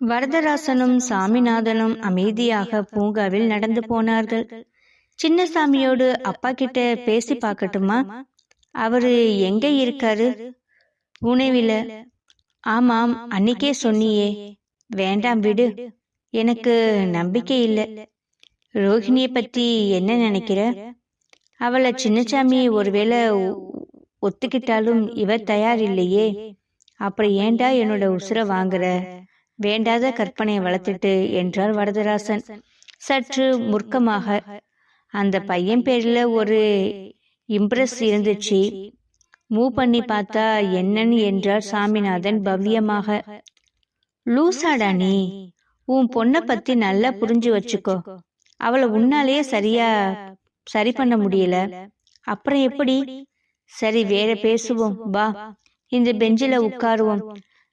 வரதராசனும் சாமிநாதனும் அமைதியாக பூங்காவில் நடந்து போனார்கள். சின்னசாமியோடு அப்பா கிட்ட பேசி பார்க்கட்டுமா? அவரு எங்க இருக்காரு? உணவில. ஆமாம் அன்னைக்கே சொன்னியே. வேண்டாம் விடு. எனக்கு நம்பிக்கை இல்லை. ரோஹிணியை பத்தி என்ன நினைக்கிற? அவளை சின்னசாமி ஒருவேளை ஒத்துக்கிட்டாலும் இவர் தயார் இல்லையே. அப்புறம் ஏன்டா என்னோட உசுரை வாங்குற? வேண்டாத கற்பனையை வளர்த்துட்டு என்றார் வரதராசன். சற்று முர்க்கமாக அந்த பையன் பேர்ல ஒரு இம்ப்ரெஸ் இருந்துச்சு. மூவ் பண்ணி பார்த்தா என்னன்னு என்றார் சாமிநாதன் பவ்யமாக. லூசாடா நீ உன் பொண்ணை பத்தி நல்லா புரிஞ்சு வச்சுக்கோ. அவளை உன்னாலேயே சரியா சரி பண்ண முடியல. அப்புறம் எப்படி? சரி வேற பேசுவோம். வா. இந்த பெஞ்சில உட்காருவோம்.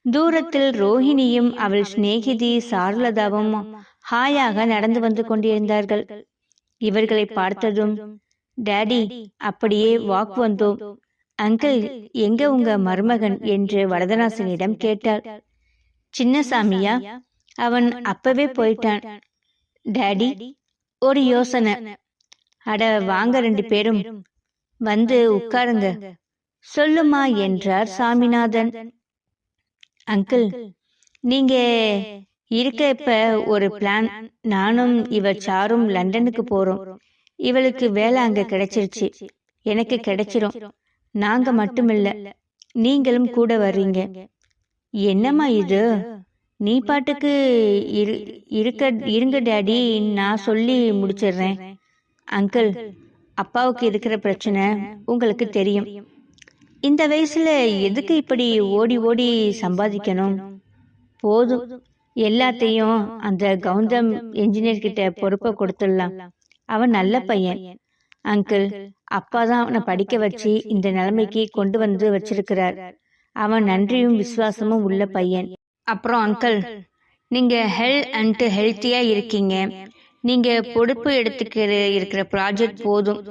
தூரத்தில் ரோஹிணியும் அவள் சிநேகிதி சாருலதாவும் ஹாயாக நடந்து வந்து கொண்டிருந்தார்கள். இவர்களை பார்த்ததும் டேடி அப்படியே வாக் வந்தோம். அங்கிள் எங்க உங்க மருமகன்? என்று வரதராசனிடம் கேட்டாள். சின்னசாமியா அவன் அப்பவே போயிட்டான். டாடி ஒரு யோசனை. அட வாங்க ரெண்டு பேரும். வந்து உட்காருங்க. சொல்லுமா என்றார் சாமிநாதன். அங்கிள் நீங்க இருக்க இப்ப ஒரு பிளான் நானும் இவ சாரும் லண்டனுக்கு போறோம். இவளுக்கு வேலை அங்க கிடைச்சிருச்சு. எனக்கு கிடைச்சிரும். நாங்க மட்டுமில்ல. நீங்களும் கூட வர்றீங்க. என்னம்மா இது? நீ பாட்டுக்கு இரு இருக்க இருங்க டாடி நான் சொல்லி முடிச்சிடுறேன். அங்கிள் அப்பாவுக்கு இருக்கிற பிரச்சனை உங்களுக்கு தெரியும். இந்த வயசுல எதுக்கு இப்படி ஓடி ஓடி சம்பாதிக்கணும்? போதும். எல்லாத்தையும் அந்த கௌதம் என்ஜினியர் கிட்ட பொறுப்பை கொடுத்துடலாம். அவன் நல்ல பையன். அங்கிள் அப்பா தான் அவனை படிக்க வச்சு இந்த நிலைமைக்கு கொண்டு வந்து வச்சிருக்கிறார். அவன் நன்றியும் விசுவாசமும் உள்ள பையன். அப்புறம் அங்கிள் நீங்க ஹெல் அண்ட் ஹெல்த்தியா இருக்கீங்க. நீங்க பொறுப்பு எடுத்துக்கிற இருக்கிற ப்ராஜெக்ட் போதும்.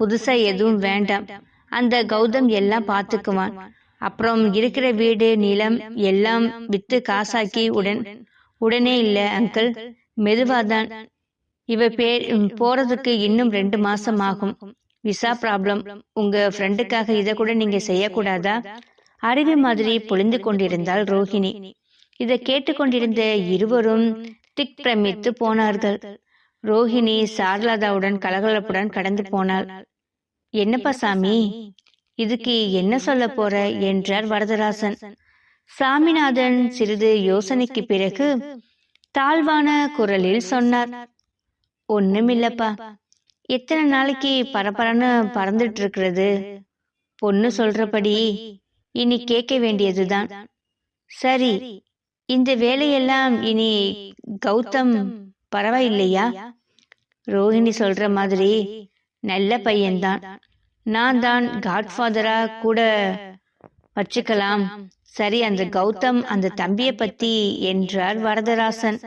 புதுசா எதுவும் வேண்டாம். அந்த கௌதம் எல்லாம் பார்த்துக்குவான். அப்புறம் இருக்கிற வீடு நிலம் எல்லாம் வித்து காசாக்கி உடன் உடனே இல்ல அங்கிள் மெதுவாதான் இவ பேர் போறதுக்கு இன்னும் ரெண்டு மாசம் ஆகும். விசா ப்ராப்ளம் உங்க ஃப்ரெண்டுக்காக இதை கூட நீங்க செய்யக்கூடாதா? அருவி மாதிரி பொழிந்து கொண்டிருந்தாள் ரோஹிணி. இதை கேட்டுக்கொண்டிருந்த இருவரும் திக் பிரமித்து போனார்கள். ரோஹிணி சாரலாதாவுடன் கலகலப்புடன் கடந்து போனாள். என்னப்பா சாமி? இதுக்கு என்ன சொல்ல போற? என்றார் வரதராசன். சாமிநாதன் சிறிது யோசனைக்கு பிறகு தாழ்வான குரலில் சொன்னார். ஒண்ணுமில்லப்பா. எத்தனை நாளைக்கு பரபரன்னு பறந்துட்டு இருக்கிறது பொண்ணு சொல்றபடி இனி கேட்க வேண்டியதுதான். சரி இந்த வேலையெல்லாம் இனி கௌதம் பரவாயில்லையா? ரோஹிணி சொல்ற மாதிரி நல்ல பையன்தான். நான் தான் காட்ஃபாதரா கூட வச்சுக்கலாம். சரி அந்த கௌதம் அந்த தம்பியை பத்தி என்றார் வரதராசன்.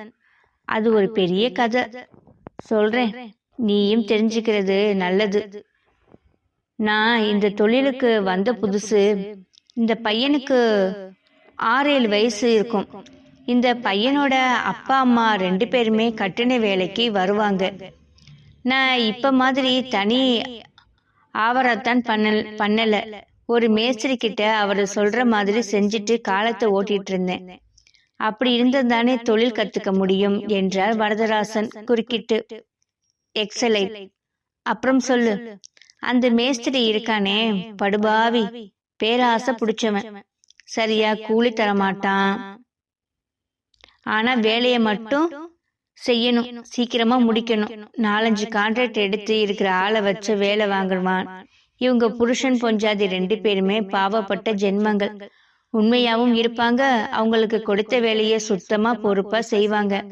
அது ஒரு பெரிய கதை. சொல்றேன். நீயும் தெரிஞ்சுக்கிறது நல்லது. நான் இந்த தொழிலுக்கு வந்த புதுசு. இந்த பையனுக்கு ஆறு ஏழு வயசு இருக்கும். இந்த பையனோட அப்பா அம்மா ரெண்டு பேருமே கட்டின வேலைக்கு வருவாங்க. நான் இப்ப மாதிரி தனி ஆவரத்தான் பண்ணல பண்ணல. ஒரு மேஸ்திரி கிட்ட அவர் சொல்ற மாதிரி செஞ்சுட்டு காலத்தை ஓட்டிட்டு இருந்தேன் அப்படி இருந்ததானே தொழில் கத்துக்க முடியும் என்றார் வரதராசன் குறுக்கிட்டு. எக்ஸலை அப்புறம் சொல்லு. அந்த மேஸ்திரி இருக்கானே படுபாவி பேராசை பிடிச்சவன். சரியா கூலி தரமாட்டான். ஆனா வேலையை மட்டும் செய்யணும். சீக்கிரமா முடிக்கணும். நாலஞ்சு கான்ட்ராக்ட் எடுத்து இருக்கிற ஆளை வச்சு வேலை வாங்குவான் இவங்க புருஷன் பொஞ்சாதி ரெண்டு பேருமே பாவப்பட்ட ஜென்மங்கள். உண்மையாவும் இருப்பாங்க. அவங்களுக்கு கொடுத்த வேலையை சுத்தமா பொறுப்பா செய்வாங்க.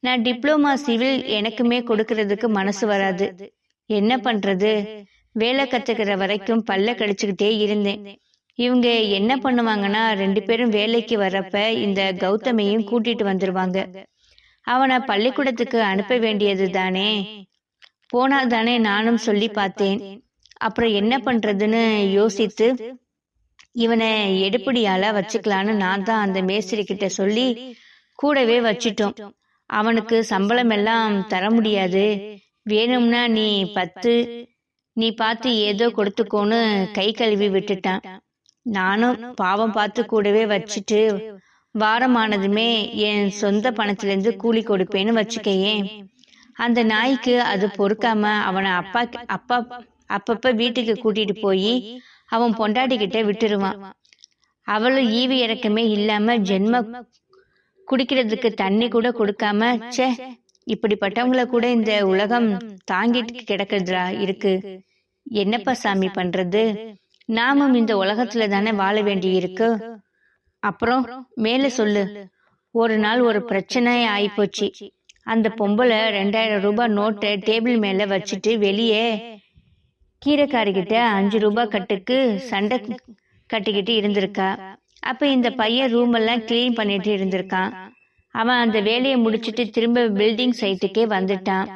நான் டிப்ளமா சிவில் எனக்குமே கொடுக்கறதுக்கு மனசு வராது. என்ன பண்றது? வேலை கத்துக்கிற வரைக்கும் பல்ல கடிச்சுக்கிட்டே இருந்தேன். இவங்க என்ன பண்ணுவாங்கன்னா ரெண்டு பேரும் வேலைக்கு வர்றப்ப இந்த கௌதமையும் கூட்டிட்டு வந்துருவாங்க. அவனை பள்ளிக்கூடத்துக்கு அனுப்ப வேண்டியது தானே போனா தானே நானும் சொல்லி பார்த்தேன். அப்புறம் என்ன பண்றதுன்னு யோசித்து இவனை எடுப்படியால வச்சுக்கலான்னு நான் தான் அந்த மேஸ்திரி கிட்ட சொல்லி கூடவே வச்சிட்டோம். அவனுக்கு சம்பளம் எல்லாம் தர முடியாது. வேணும்னா நீ பத்து நீ பார்த்து ஏதோ கொடுத்துக்கோன்னு கை கழுவி விட்டுட்டான். நானும் பாவம் பார்த்து கூடவே வச்சுட்டு வாரமானதுமே என் சொந்த பணத்திலிருந்து கூலி கொடுப்பேன்னு வச்சுக்கையே. அந்த நாய்க்கு அது பொறுக்காம அவனை அப்பா அப்பா அப்பப்ப வீட்டுக்கு கூட்டிட்டு போய் அவன் பொண்டாட்டிக்கிட்ட விட்டுருவான். அவளும் ஈவி இறக்கமே இல்லாம ஜென்ம குடிக்கிறதுக்கு தண்ணி கூட கொடுக்காம ச்சே இப்படிப்பட்டவங்கள கூட இந்த உலகம் தாங்கிட்டு கிடக்குதுடா இருக்கு? என்னப்பா சாமி பண்றது? நாமும் இந்த உலகத்துல தானே வாழ வேண்டி இருக்கு அப்புறம் மேல சொல்லு. ஒரு நாள் ஒரு பிரச்சனை ஆயிப்போச்சு. அந்த பொம்பளை ரெண்டாயிரம் ரூபாய் நோட்டை டேபிள் மேல வச்சுட்டு வெளியே கீரைக்காரிக்கிட்ட அஞ்சு ரூபாய் கட்டுக்கு சண்டை கட்டிக்கிட்டு இருந்திருக்கா. அப்ப இந்த பையன் ரூம் எல்லாம் கிளீன் பண்ணிட்டு இருந்திருக்கான் அவன் அந்த வேலையை முடிச்சிட்டு திரும்ப பில்டிங் சைட்டுக்கே வந்துட்டான்.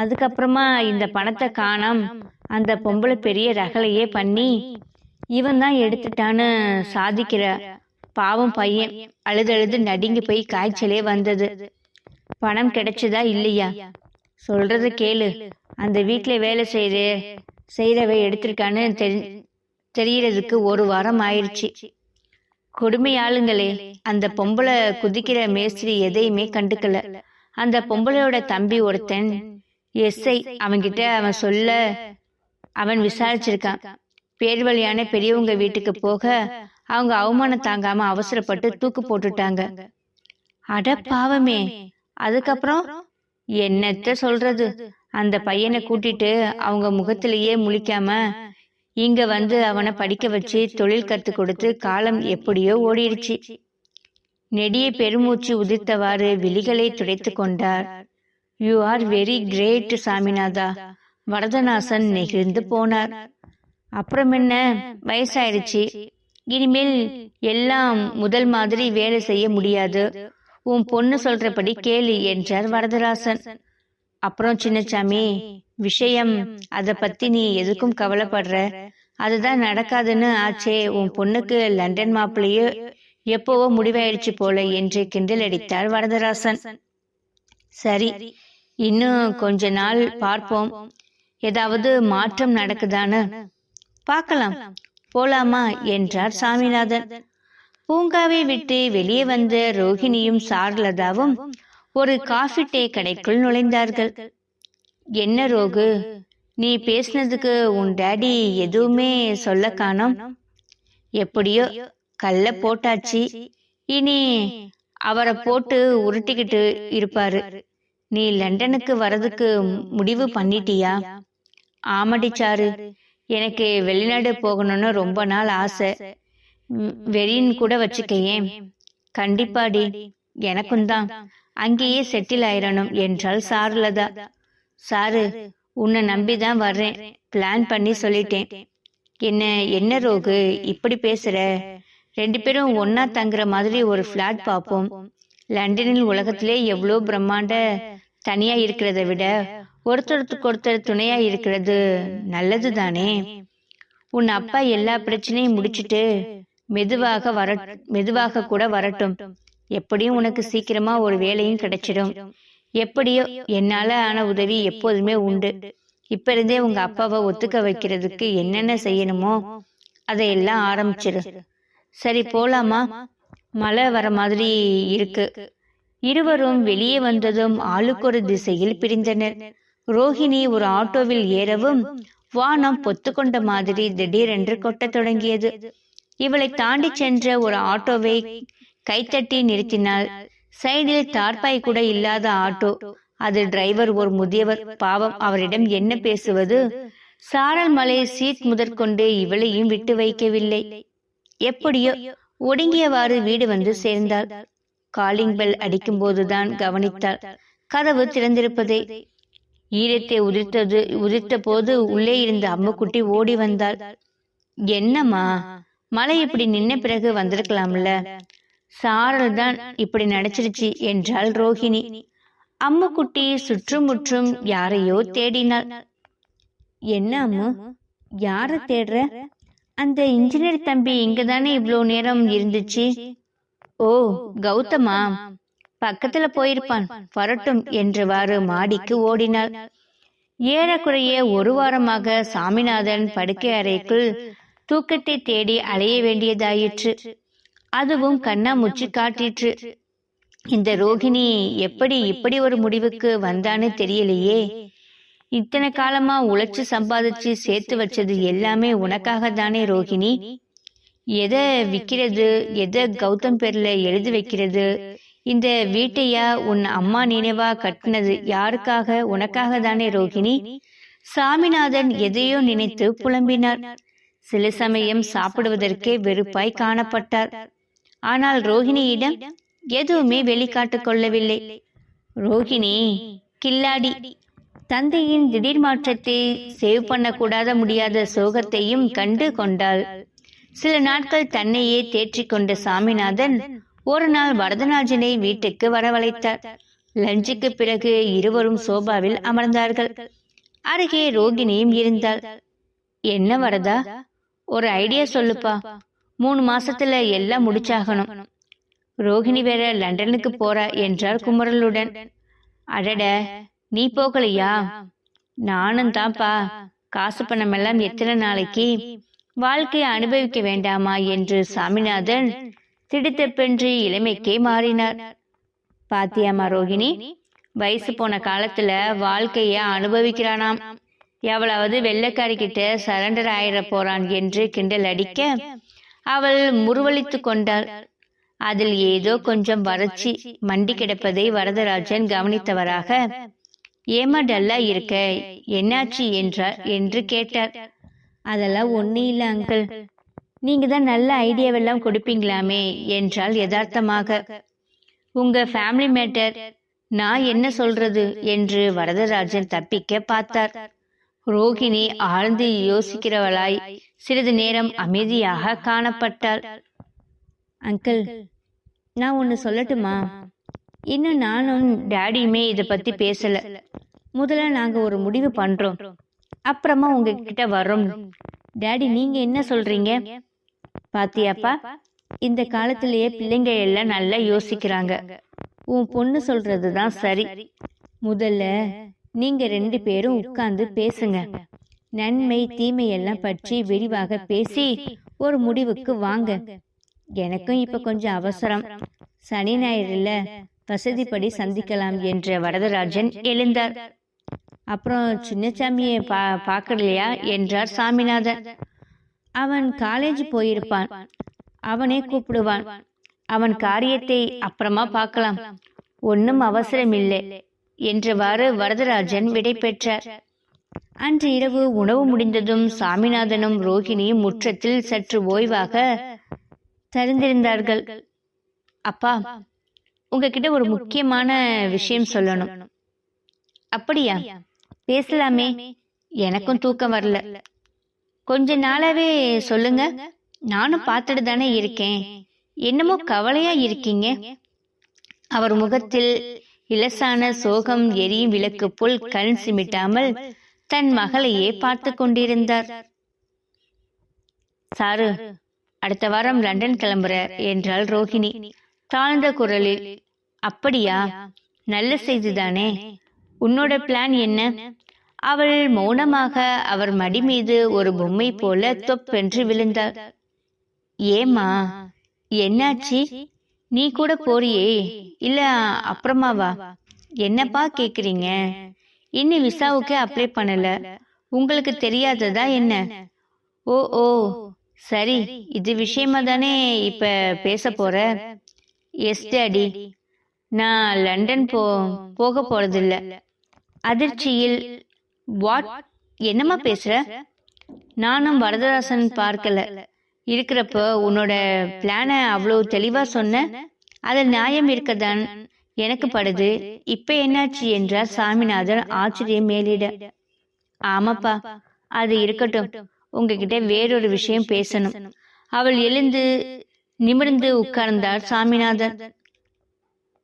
அதுக்கப்புறமா இந்த பணத்தை காணாம். அந்த பொம்பளை பெரிய ரகலையே பண்ணி இவன் தான் எடுத்துட்டான்னு சாதிக்கிற பாவம் பையன் அழுது அழுது நடுங்கி போய் காய்ச்சலே வந்தது. பணம் கிடைச்சதா இல்லையா? சொல்றத கேளு. அந்த வீட்ல வேலை செய்யற செய்யறவ எடுத்திருக்கான்னு தெரி தெரியறதுக்கு ஒரு வாரம் ஆயிடுச்சு. கொடுமை ஆளுங்களே அந்த பொம்பளை குதிக்கிற மேஸ்திரி எதையுமே கண்டுக்கல. அந்த பொம்பளையோட தம்பி ஒருத்தன் எஸ்ஐ அவன்கிட்ட அவன் சொல்ல அவன் விசாரிச்சிருக்கான். பேர் வழியான பெரியவங்க வீட்டுக்கு போக அவங்க அவமானம் தாங்காம அவசரப்பட்டு தூக்கு போட்டுட்டாங்க. அட பாவமே. அதுக்கப்புறம் என்னத்த சொல்றது? அந்த பையனை கூட்டிட்டு அவங்க முகத்திலேயே முழிக்காம இங்க வந்து அவனை படிக்க வச்சு தொழில் கத்து கொடுத்து காலம் எப்படியோ ஓடிடுச்சு நெடிய பெருமூச்சு உதிர்த்தவாறு விழிகளை துடைத்து கொண்டார். யூ ஆர் வெரி கிரேட் சாமிநாதா. வரதநாசன் நெகிழ்ந்து போனார். அப்புறம் என்ன? வயசாயிடுச்சு. இனிமேல் எல்லாம் முதல் மாதிரி வேலை செய்ய முடியாது. உன் பொண்ணு சொல்றபடி கேளு என்றார் வரதராசன். அப்புறம் சின்னச்சாமி விஷயம் அத பத்தி நீ எதுக்கும் கவலைப்படுற? அதுதான் நடக்காதுன்னு ஆச்சே. உன் பொண்ணுக்கு லண்டன் மாப்பிள்ளையோ எப்போவோ முடிவாயிடுச்சு போல என்று கிண்டல் அடித்தார் வரதராசன். சரி இன்னும் கொஞ்ச நாள் பார்ப்போம். ஏதாவது மாற்றம் நடக்குதான்னு. பார்க்கலாம். போலாமா என்றார் சாமிநாதன். பூங்காவை விட்டு வெளியே வந்த ரோஹிணியும் சார்லதாவும் ஒரு காஃபி டே கடைக்குள் நுழைந்தார்கள். என்ன ரோகு நீ பேசினதுக்கு உன் டேடி எதுவுமே சொல்ல காணோம். எப்படியோ கல்ல போட்டாச்சு. இனி அவரை போட்டு உருட்டிக்கிட்டு இருப்பாரு. நீ லண்டனுக்கு வரதுக்கு முடிவு பண்ணிட்டியா? ஆமடி சாரு. எனக்கு வெளிநாடு போகணும்னு ரொம்ப நாள் ஆசை. ம், வெறின்னு கூட வச்சுக்கையேன் கண்டிப்பாடி எனக்கும் தான். அங்கேயே செட்டில் ஆயிரணும் என்றால் சாருலதா. சாரு உன்னை நம்பிதான் வர்றேன். பிளான் பண்ணி சொல்லிட்டேன். என்ன என்ன ரோகு இப்படி பேசுற? ரெண்டு பேரும் ஒன்னா தங்குற மாதிரி ஒரு ஃப்ளாட் பார்ப்போம். லண்டனில் உலகத்திலே எவ்வளோ பிரம்மாண்ட தனியா இருக்கிறத விட ஒருத்தருக்கு ஒருத்தர் துணையா இருக்கிறது நல்லது தானே உன் அப்பா எல்லா பிரச்சனையும் முடிச்சிட்டு மெதுவாக வர மெதுவாக கூட வரட்டும். எப்படியும் உனக்கு சீக்கிரமா ஒரு வேலையும் கிடைச்சிடும். எப்படியோ என்னால ஆன உதவி எப்போதுமே உண்டு. இப்ப இருந்தே உங்க அப்பாவை ஒத்துக்க வைக்கிறதுக்கு என்னென்ன செய்யணுமோ அதையெல்லாம் ஆரம்பிச்சிரு. சரி போலாமா? மழை வர மாதிரி இருக்கு. இருவரும் வெளியே வந்ததும் ஆளுக்கொரு திசையில் பிரிந்தனர். ரோஹிணி ஒரு ஆட்டோவில் ஏறவும் வானம் பொத்துக்கொண்ட மாதிரி திடீரென்று கொட்டத் தொடங்கியது. இவளை தாண்டி சென்ற ஒரு ஆட்டோவை கைத்தட்டி நிறுத்தினாள். சைடில் தார்பாய் கூட இல்லாத ஆட்டோ. அது டிரைவர் ஒரு முதியவர். பாவம் அவரிடம் என்ன பேசுவது? சாரல் மலை சீட் முதற்கொண்டு இவளையும் விட்டு வைக்கவில்லை. எப்படியோ ஒடுங்கியவாறு வீடு வந்து சேர்ந்தாள். காலிங் பெல் அடிக்கும் போதுதான் கவனித்தாள். கதவு திறந்திருப்பதை ஈரத்தை உதிர்த்தது உதிர்த்த போது உள்ளே இருந்த அம்முக்குட்டி ஓடி வந்தாள். என்னம்மா மழை இப்படி நின்ன பிறகு வந்திருக்கலாம்ல? சாரல் தான் இப்படி நடிச்சிருச்சு என்றாள் ரோஹிணி. அம்முக்குட்டி சுற்றுமுற்றும் யாரையோ தேடினாள். என்ன அம்மு யார தேடுற? அந்த இன்ஜினியர் தம்பி இங்கதானே இவ்வளோ நேரம் இருந்துச்சு? ஓ கௌதமா பக்கத்துல போயிருப்பான். வரட்டும் என்றவாறு மாடிக்கு ஓடினாள். ஏறக்குறைய ஒரு வாரமாக சாமிநாதன் படுக்கை அறைக்குள் தூக்கத்தை தேடி அலைய வேண்டியதாயிற்று. அதுவும் கண்ணாமூச்சி காட்டிற்று. இந்த ரோகிணி எப்படி இப்படி ஒரு முடிவுக்கு வந்தான்னு தெரியலையே. இத்தனை காலமா உழைச்சு சம்பாதிச்சு சேர்த்து வச்சது எல்லாமே உனக்காக தானே ரோகிணி. எதை விக்கிறது எதை கௌதம் பேர்ல எழுதி வைக்கிறது இந்த வீட்டையா உன் அம்மா நினைவா கட்டினது யாருக்காக? உனக்காக தானே ரோகிணி. சாமிநாதன் எதையோ நினைத்து புலம்பினார். சில சமயம் சாப்பிடுவதற்கே வெறுப்பாய் காணப்பட்டார். ஆனால் ரோகிணியிடம் எதுவுமே வெளிக்காட்டுக் கொள்ளவில்லை. ரோகிணி கில்லாடி தந்தையின் திடீர் மாற்றத்தை சேவ் பண்ணக்கூடாத முடியாத சோகத்தையும் கண்டு கொண்டாள். சில நாட்கள் தன்னையே தேற்றிக் கொண்ட சாமிநாதன் ஒரு நாள் வரதராஜனை வீட்டுக்கு வரவழைத்தார். லஞ்சுக்கு பிறகு இருவரும் சோபாவில் அமர்ந்தார்கள். அருகே ரோகிணியும் இருந்தாள். என்ன வரதா? ஒரு ஐடியா சொல்லுப்பா. மூணு மாசத்துல எல்லாம் முடிச்சாகணும். ரோகிணி வேற லண்டனுக்கு போறா என்றார் குமரலுடன். அடட நீ போகலையா? நானும் தான்ப்பா. காசு பணம் எல்லாம் எத்தனை நாளைக்கு? வாழ்க்கையை அனுபவிக்க வேண்டாமா? என்று சாமிநாதன் திடுத்தப்பென்று இளமைக்கே மாறினார். பாத்தியாமா ரோகிணி வயசு போன காலத்துல வாழ்க்கைய அனுபவிக்கிறானாம். எவளாவது வெள்ளைக்காரி கிட்ட சரண்டர் ஆயிட போறான் என்று கிண்டல் அடிக்க அவள் முருவளித்து கொண்டாள். அதில் ஏதோ கொஞ்சம் வறட்சி மண்டி கிடப்பதை வரதராஜன் கவனித்தவராக ஏமா டல்லா இருக்க? என்னாச்சு? என்றார் என்று கேட்டார். அதெல்லாம் ஒன்றும் இல்லை அங்கிள். நீங்க தான் நல்ல ஐடியாவெல்லாம் கொடுப்பீங்களாமே என்றால் யதார்த்தமாக. உங்க ஃபேமிலி மேட்டர் நான் என்ன சொல்றது என்று வரதராஜன் தப்பிக்க பார்த்தார். ரோகிணி ஆழ்ந்து யோசிக்கிறவளாய் சிறிது நேரம் அமைதியாக காணப்பட்டாள். அங்கிள் நான் ஒன்று சொல்லட்டுமா? இன்னும் நானும் டேடியுமே இதை பத்தி பேசல. முதல்ல நாங்க ஒரு முடிவு பண்றோம். அப்புறமா உங்ககிட்ட வரோம் டேடி நீங்க என்ன சொல்றீங்க? பாத்தியாப்பா இந்த காலத்திலேயே பிள்ளைங்க எல்லாம் நல்லா யோசிக்கிறாங்க. உன் பொண்ணு சொல்றது தான் சரி. முதல்ல நீங்க ரெண்டு பேரும் உட்கார்ந்து பேசுங்க. நன்மை தீமை எல்லாம் பற்றி விரிவாக பேசி ஒரு முடிவுக்கு வாங்க. எனக்கும் இப்ப கொஞ்சம் அவசரம். சனி ஞாயிறுல வசதிப்படி சந்திக்கலாம் என்ற வரதராஜன் எழுந்தார். அப்புறம் சின்னசாமியை பா பார்க்கலையா என்றார் சாமிநாதன். அவன் காலேஜ் போயிருப்பான். அவனே கூப்பிடுவான். அவன் காரியத்தை அப்புறமா பார்க்கலாம். ஒன்னும் அவசரம் இல்லை என்றவாறு வரதராஜன் விடை பெற்றார். அன்று இரவு உணவு முடிந்ததும் சாமிநாதனும் ரோகிணியும் முற்றத்தில் சற்று ஓய்வாக சரிந்திருந்தார்கள் அப்பா உங்ககிட்ட ஒரு முக்கியமான விஷயம் சொல்லணும். அப்படியா? பேசலாமே. எனக்கும் தூக்கம் வரல. கொஞ்ச நாளாவே சொல்லுங்க. நானும் பார்த்துட்டு தானே இருக்கேன். என்னமோ கவலையா இருக்கீங்க. அவர் முகத்தில் இலசான சோகம் எரியும் விளக்கு போல் கண் சிமிட்டாமல் தன் மகளையே பார்த்து கொண்டிருந்தார். சாரு அடுத்த வாரம் லண்டன் கிளம்புற என்றாள் ரோஹிணி. தாழ்ந்த குரலில் அப்படியா? நல்ல செய்திதானே? உன்னோட பிளான் என்ன? அவள் மௌனமாக அவர் மடி மீது ஒரு பொம்மை போல தொப்பென்று விழுந்தாள். ஏமா என்னாச்சு? நீ கூட போறியே? இல்ல அப்புறமாவா என்னப்பா கேக்குறீங்க? இன்னும் விசாவுக்கு அப்ளை பண்ணல. உங்களுக்கு தெரியாததா என்ன? ஓ ஓ சரி. இது விஷயமா தானே இப்ப பேச போற? Yes daddy. நான் லண்டன் போ போக போறதில்ல. அதிர்ச்சியில் வாட் என்னம்மா பேசுற? நானும் வரதராசன் பார்க்கல. இருக்கிறப்ப உன்னோட பிளான அவ்வளவு தெளிவா சொன்ன? அதில் நியாயம் இருக்கதான் எனக்கு படுது. இப்ப என்னாச்சு என்றார் சாமிநாதன் ஆச்சரியம் மேலிட. ஆமாப்பா அது இருக்கட்டும். உங்ககிட்ட வேறொரு விஷயம் பேசணும். அவள் எழுந்து நிமிர்ந்து உட்கார்ந்தார் சாமிநாதன்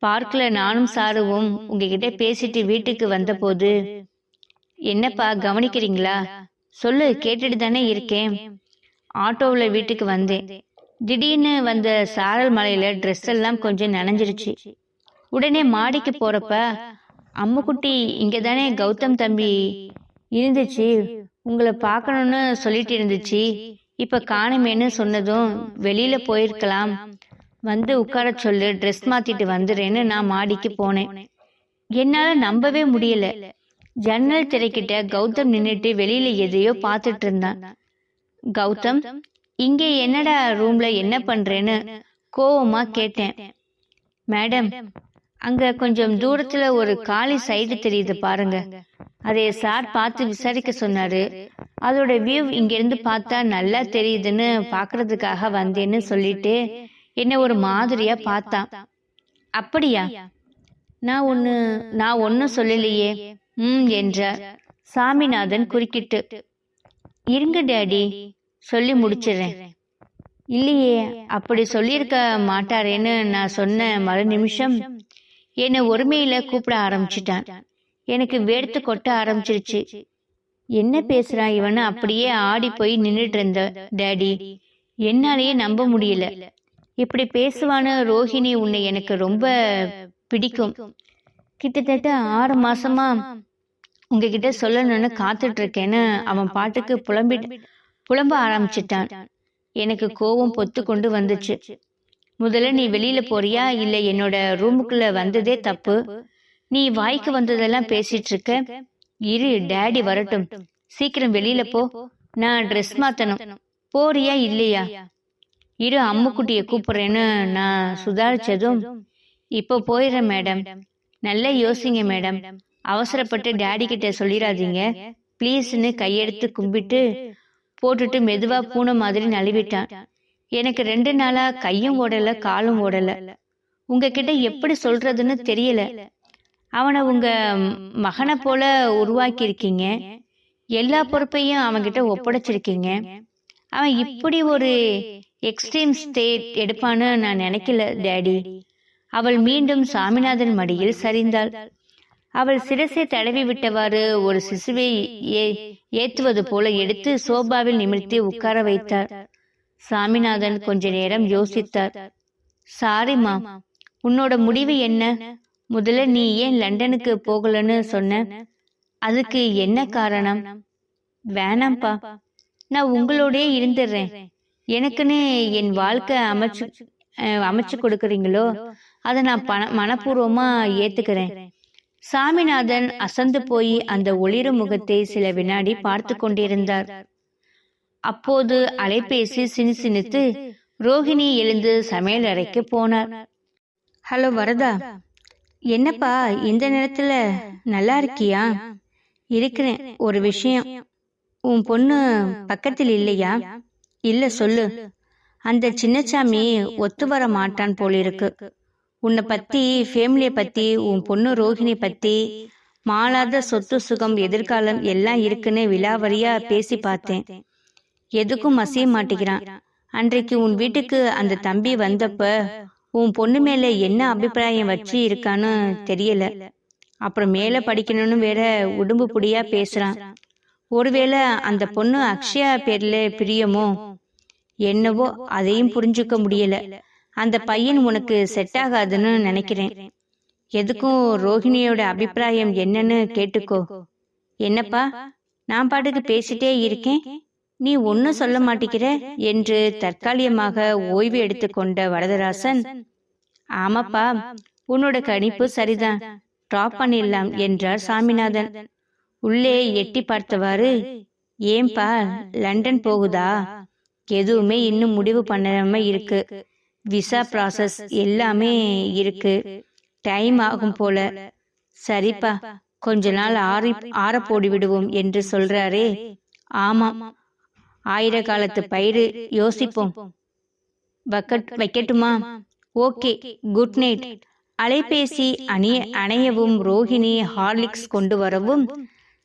பார்க்கல நானும் சாருவும் உங்ககிட்ட பேசிட்டு வீட்டுக்கு வந்தபோது என்னப்பா கவனிக்கிறீங்களா? சொல்லு கேட்டுட்டு தானே இருக்கேன். ஆட்டோவில் வீட்டுக்கு வந்தேன். திடீர்னு வந்த சாரல் மலையில ட்ரெஸ் எல்லாம் கொஞ்சம் நனைஞ்சிருச்சு. உடனே மாடிக்கு போறப்ப அம்முக்குட்டி இங்க தானே கௌதம் தம்பி இருந்துச்சு. உங்களை பார்க்கணும்னு சொல்லிட்டு இருந்துச்சு. இப்ப காணுமேன்னு சொன்னதும் வெளியில போயிருக்கலாம். வந்து உட்கார சொல்லு ட்ரெஸ் மாத்திட்டு வந்துடுறேன்னு நான் மாடிக்கு போனேன். என்னால நம்பவே முடியல. ஜன்னல் திரைக்கிட்ட கௌதம் நின்னுட்டு வெளியில எதையோ பார்த்துட்டு இருந்தான். கௌதம் இங்கே என்னடா ரூம்ல என்ன பண்றேன்னு கோவமா கேட்டேன். மேடம் அங்க கொஞ்சம் தூரத்துல ஒரு காலி சைடு தெரியுது பாருங்க. அதை சார் பார்த்து விசாரிக்க சொன்னாரு. அதோட வியூ இங்கிருந்து பார்த்தா நல்லா தெரியுதுன்னு பாக்குறதுக்காக வந்தேன்னு சொல்லிட்டு என்ன ஒரு மாதிரியா பார்த்தான். அப்படியா? நான் ஒன்னு நான் ஒன்னும் சொல்லலையே. ம் என்றார் சாமிநாதன் குறுக்கிட்டு இருங்க டேடி சொல்லி முடிச்சிடுறேன். இல்லையே அப்படி சொல்லியிருக்க மாட்டாரேன்னு நான் சொன்ன மறு நிமிஷம் என்னை ஒருமையில கூப்பிட ஆரம்பிச்சிட்டான். எனக்கு வேர்த்து கொட்ட ஆரம்பிச்சிருச்சு. என்ன பேசுறான் இவனு? அப்படியே ஆடி போய் நின்றுட்டு இருந்த டேடி. என்னாலேயே நம்ப முடியல. இப்படி பேசுவான்னு ரோஹிணி உன்னை எனக்கு ரொம்ப பிடிக்கும். கிட்டத்தட்ட ஆறு மாசமா உங்ககிட்ட சொல்லணும்னு காத்துட்டு இருக்கேன்னு அவன் பாட்டுக்கு புலம்பி புலம்ப ஆரம்பிச்சிட்டான். எனக்கு கோவம் பொத்து கொண்டு வந்துச்சு. முதல்ல நீ வெளியில போறியா? இல்ல என்னோட ரூமுக்குள்ள வந்ததே தப்பு. நீ வாய்க்கு வந்ததெல்லாம் பேசிட்டு இருக்க இரு டேடி வரட்டும். சீக்கிரம் வெளியில போ. நான் ட்ரெஸ் மாத்தணும். போறியா இல்லையா? இரு அம்முக்குட்டிய கூப்பிடுறேன்னு நான் சுதாரிச்சதும் இப்போ போயிடுறேன் மேடம். நல்லா யோசிங்க மேடம். அவசரப்பட்டு டேடி கிட்ட சொல்லிடாதீங்க. ப்ளீஸ்னு கையெடுத்து கும்பிட்டு போட்டுட்டு மெதுவா பூனை மாதிரி நழுவிட்டான். எனக்கு ரெண்டு நாளா கையும் ஓடல காலும் ஓடல. உங்ககிட்ட எப்படி சொல்றதுன்னு தெரியல. அவனை உங்க மகனை போல உருவாக்கி இருக்கீங்க எல்லா பொறுப்பையும் அவன்கிட்ட ஒப்படைச்சிருக்கீங்க. அவன் இப்படி ஒரு எக்ஸ்ட்ரீம் ஸ்டேட் எடுப்பான்னு நான் நினைக்கல டேடி அவள் மீண்டும் சாமிநாதன் மடியில் சரிந்தாள். அவள் சிரசை தடவி விட்டவாறு ஒரு சிசுவை ஏ ஏத்துவது போல எடுத்து சோபாவில் நிமிர்த்தி உட்கார வைத்தார். சாமிநாதன் கொஞ்ச நேரம் யோசித்தார். சாரிம்மா உன்னோட முடிவு என்ன? முதல்ல நீ ஏன் லண்டனுக்கு போகலன்னு சொன்ன? அதுக்கு என்ன காரணம்? வேணாம்ப்பா நான் உங்களோடய இருந்துடுறேன் எனக்குன்னு என் வாழ்க்கை அமைச்சு அமைச்சு கொடுக்குறீங்களோ? அதை நான் பண மனப்பூர்வமா ஏத்துக்கிறேன். சாமிநாதன் அசந்து போய் அந்த ஒளிரும் முகத்தை சில வினாடி பார்த்து கொண்டிருந்தார். அப்போது அலைபேசி சினிசினித்து ரோஹிணி எழுந்து சமையல் அறைக்கு போனார். ஹலோ வரதா. என்னப்பா இந்த நேரத்துல நல்லா இருக்கியா? இருக்கிறேன் ஒரு விஷயம். உன் பொண்ணு பக்கத்தில் இல்லையா? இல்ல சொல்லு. அந்த சின்னச்சாமி ஒத்து வர மாட்டான் போலிருக்கு. உன்னை பத்தி ஃபேமிலிய பத்தி உன் பொண்ணு ரோஹிணி பத்தி மாளாத சொத்து சுகம் எதிர்காலம் எல்லாம் இருக்குன்னு விலாவரியா பேசி பார்த்தேன். எதுக்கும் அசைய மாட்டேங்கிறான். அன்றைக்கு உன் வீட்டுக்கு அந்த தம்பி வந்தப்ப உன் பொண்ணு மேல என்ன அபிப்பிராயம் வச்சு இருக்கான்னு தெரியல. அப்புறம் மேல படிக்கணும்னு வேற உடம்பு புடியா பேசுறான். ஒருவேளை அந்த பொண்ணு அக்ஷயா பேர்ல பிரியமோ? என்னவோ அதையும் புரிஞ்சுக்க முடியல. அந்த பையன் உனக்கு செட் ஆகாதுன்னு நினைக்கிறேன். எதுக்கும் ரோஹிணியோட அபிப்பிராயம் என்னன்னு கேட்டுக்கோ. என்னப்பா? நான் பாட்டுக்கு பேசிட்டே இருக்கேன். நீ ஒன்னும் சொல்ல மாட்டேங்கிற என்று தற்காலிகமாக ஓய்வு எடுத்துக்கொண்ட வரதராசன் ஆமாப்பா உன்னோட கணிப்பு சரிதான். டிராப் பண்ணிடலாம் என்றார் சாமிநாதன். உள்ளே எட்டி பார்த்தவாறு ஏன்பா லண்டன் போகுதா? எதுவுமே இன்னும் முடிவு பண்ணாம இருக்கு. விசா ப்ராசஸ் எல்லாமே இருக்கு. டைம் ஆகும் போல. சரிப்பா கொஞ்ச நாள் ஆறி ஆற போடி விடுவோம் என்று சொல்றாரே. ஆமாம். ஆயிர காலத்து பயிறு யோசிப்போம். வக்கட் வைக்கட்டுமா? Okay good night. அலைபேசி அணிய அணையவும் ரோஹிணி ஹார்லிக்ஸ் கொண்டு வரவும்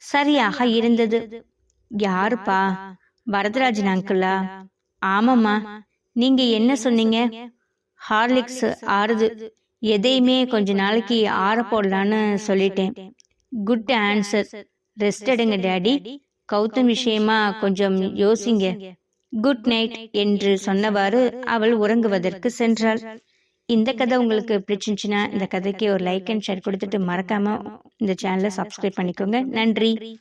சரியாக இருந்தது. யாருப்பா? வரதராஜன் அங்கிளா ஆமாம்மா. நீங்க என்ன சொன்னீங்க? ஹார்லிக்ஸ் ஆறுது. எதையுமே கொஞ்ச நாளைக்கு ஆற போடலான்னு சொல்லிட்டேன். குட் ஆன்சர் ரெஸ்ட் எடுங்க டேடி கௌதம் விஷயமா கொஞ்சம் யோசிங்க. குட் நைட் என்று சொன்னவாறு அவள் உறங்குவதற்கு சென்றாள். இந்த கதை உங்களுக்கு பிடிச்சிருந்துச்சுன்னா இந்த கதைக்கு ஒரு லைக் அண்ட் ஷேர் கொடுத்துட்டு மறக்காம இந்த சேனலை சப்ஸ்கிரைப் பண்ணிக்கோங்க. நன்றி.